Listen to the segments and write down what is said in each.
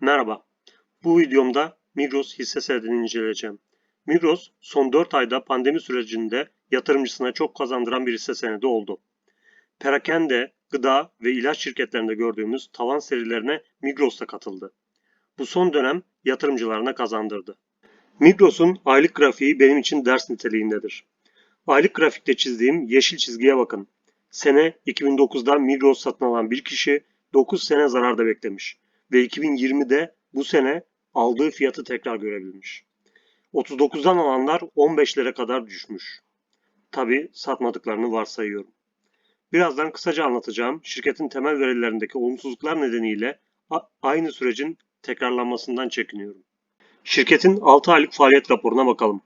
Merhaba. Bu videomda Migros hisse senedini inceleyeceğim. Migros son 4 ayda pandemi sürecinde yatırımcısına çok kazandıran bir hisse senedi oldu. Perakende, gıda ve ilaç şirketlerinde gördüğümüz tavan serilerine Migros da katıldı. Bu son dönem yatırımcılarına kazandırdı. Migros'un aylık grafiği benim için ders niteliğindedir. Aylık grafikte çizdiğim yeşil çizgiye bakın. Sene 2009'da Migros satın alan bir kişi 9 sene zararda beklemiş ve 2020'de bu sene aldığı fiyatı tekrar görebilmiş. 39'dan alanlar 15'lere kadar düşmüş. Tabi satmadıklarını varsayıyorum. Birazdan kısaca anlatacağım şirketin temel verilerindeki olumsuzluklar nedeniyle aynı sürecin tekrarlanmasından çekiniyorum. Şirketin 6 aylık faaliyet raporuna bakalım.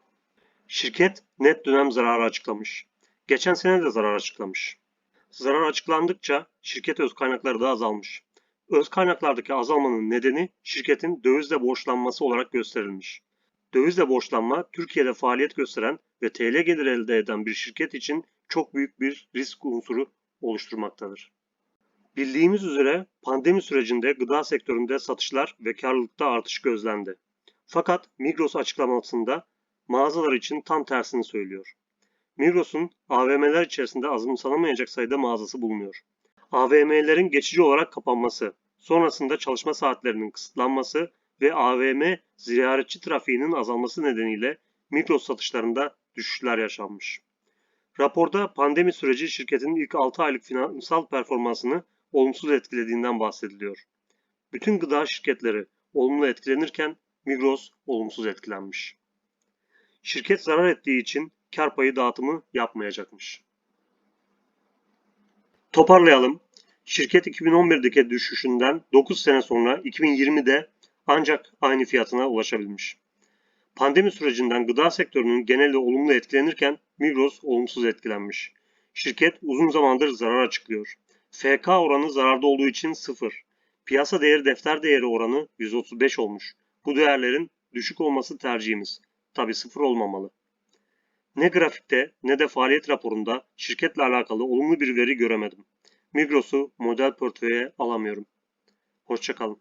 Şirket net dönem zararı açıklamış. Geçen sene de zarar açıklamış. Zarar açıklandıkça şirket öz kaynakları da azalmış. Öz kaynaklardaki azalmanın nedeni şirketin dövizle borçlanması olarak gösterilmiş. Dövizle borçlanma Türkiye'de faaliyet gösteren ve TL gelir elde eden bir şirket için çok büyük bir risk unsuru oluşturmaktadır. Bildiğimiz üzere pandemi sürecinde gıda sektöründe satışlar ve karlılıkta artış gözlendi. Fakat Migros açıklamasında mağazalar için tam tersini söylüyor. Migros'un AVM'ler içerisinde azımsanamayacak sayıda mağazası bulunuyor. AVM'lerin geçici olarak kapanması, sonrasında çalışma saatlerinin kısıtlanması ve AVM ziyaretçi trafiğinin azalması nedeniyle Migros satışlarında düşüşler yaşanmış. Raporda pandemi süreci şirketin ilk 6 aylık finansal performansını olumsuz etkilediğinden bahsediliyor. Bütün gıda şirketleri olumlu etkilenirken Migros olumsuz etkilenmiş. Şirket zarar ettiği için kar payı dağıtımı yapmayacakmış. Toparlayalım. Şirket 2011'deki düşüşünden 9 sene sonra 2020'de ancak aynı fiyatına ulaşabilmiş. Pandemi sürecinden gıda sektörünün genelde olumlu etkilenirken Migros olumsuz etkilenmiş. Şirket uzun zamandır zarar açıklıyor. FK oranı zararda olduğu için 0. Piyasa değeri defter değeri oranı 135 olmuş. Bu değerlerin düşük olması tercihimiz. Tabi 0 olmamalı. Ne grafikte ne de faaliyet raporunda şirketle alakalı olumlu bir veri göremedim. Migros'u model portföye alamıyorum. Hoşçakalın.